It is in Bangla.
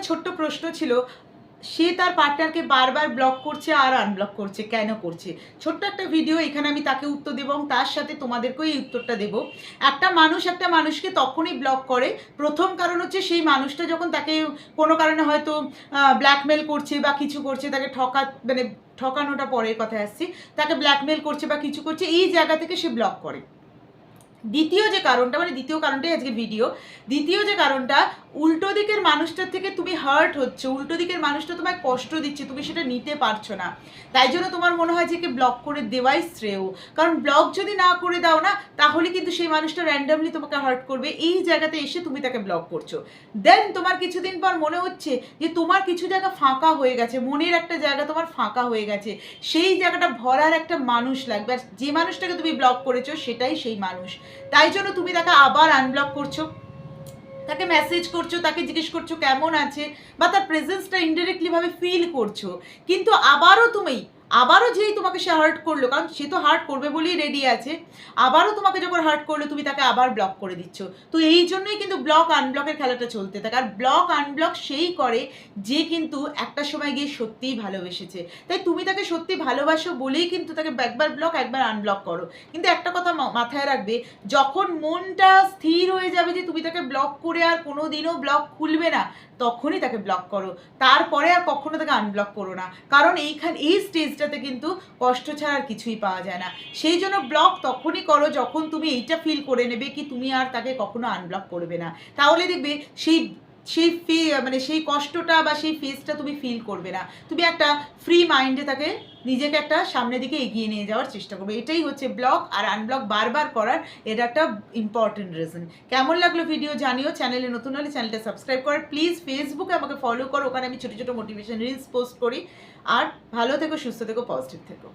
একটা ছোট্ট প্রশ্ন ছিল, সে তার পার্টনারকে বারবার ব্লক করছে আর আনব্লক করছে, কেন করছে? ছোট্ট একটা ভিডিও এখানে আমি তাকে উত্তর দেবো এবং তার সাথে তোমাদেরকেও এই উত্তরটা দেবো। একটা মানুষ একটা মানুষকে তখনই ব্লক করে, প্রথম কারণ হচ্ছে সেই মানুষটা যখন তাকে কোনো কারণে হয়তো ব্ল্যাকমেল করছে বা কিছু করছে, তাকে ঠকা মানে ঠকানোটা পরের কথায় আসছি, তাকে ব্ল্যাকমেল করছে বা কিছু করছে, এই জায়গা থেকে সে ব্লক করে। দ্বিতীয় যে কারণটা মানে দ্বিতীয় কারণটাই আজকে ভিডিও দ্বিতীয় যে কারণটা, উল্টো দিকের মানুষটার থেকে তুমি হার্ট হচ্ছে, উল্টো দিকের মানুষটা তোমায় কষ্ট দিচ্ছে, তুমি সেটা নিতে পারছ না। তাই জন্য তোমার মনে হয় যে একে ব্লক করে দেওয়াই শ্রেয়। কারণ ব্লক যদি না করে দাও না, তাহলে কিন্তু সেই মানুষটা র্যান্ডামলি তোমাকে হার্ট করবে। এই জায়গাতে এসে তুমি তাকে ব্লক করছ। দেন তোমার কিছুদিন পর মনে হচ্ছে যে তোমার কিছু জায়গা ফাঁকা হয়ে গেছে, মনের একটা জায়গা তোমার ফাঁকা হয়ে গেছে। সেই জায়গাটা ভরার একটা মানুষ লাগবে। আর যে মানুষটাকে তুমি ব্লক করেছ, সেটাই সেই মানুষ। তাই জন্য তুমি তাকে আবার আনব্লক করছ। তাকে মেসেজ করছ, তাকে জিজ্ঞেস করছ কেমন আছে, বা তার প্রেজেন্সটা ইনডিরেক্টলিভাবে ফিল করছ। কিন্তু আবারও তুমি আবারও যেই তোমাকে সে হার্ট করল, কারণ সে তো হার্ট করবে বলেই রেডি আছে, আবারও তোমাকে যখন হার্ট করল, তুমি তাকে আবার ব্লক করে দিচ্ছ। তো এই জন্যই কিন্তু ব্লক আনব্লকের খেলাটা চলতে থাকে। আর ব্লক আনব্লক সেই করে যে কিন্তু একটা সময় গিয়ে সত্যিই ভালোবেসেছে। তাই তুমি তাকে সত্যি ভালোবাসো বলেই কিন্তু তাকে একবার ব্লক একবার আনব্লক করো। কিন্তু একটা কথা মাথায় রাখবে, যখন মনটা স্থির হয়ে যাবে যে তুমি তাকে ব্লক করে আর কোনো দিনও ব্লক খুলবে না, তখনই তাকে ব্লক করো। তারপরে আর কখনো তাকে আনব্লক করো না। কারণ এইখান এই স্টেজটাতে কিন্তু কষ্ট ছাড়া আর কিছুই পাওয়া যায় না। সেই জন্য ব্লক তখনই করো যখন তুমি এইটা ফিল করে নেবে কি তুমি আর তাকে কখনো আনব্লক করবে না। তাহলে দেখবে সেই সেই ফি মানে সেই কষ্টটা বা সেই ফেসটা তুমি ফিল করবে না। তুমি একটা ফ্রি মাইন্ডে তাকে নিজেকে একটা সামনের দিকে এগিয়ে নিয়ে যাওয়ার চেষ্টা করবে। এটাই হচ্ছে ব্লক আর আনব্লক বারবার করার এটা একটা ইম্পর্টেন্ট রিজন কেমন লাগল ভিডিও জানিও। চ্যানেলে নতুন হলে চ্যানেলটা সাবস্ক্রাইব করার। প্লিজ ফেসবুকে আমাকে ফলো করো। ওখানে আমি ছোটো ছোটো মোটিভেশন রিলস পোস্ট করি। আর ভালো থেকো, সুস্থ থেকো পজিটিভ থেকো।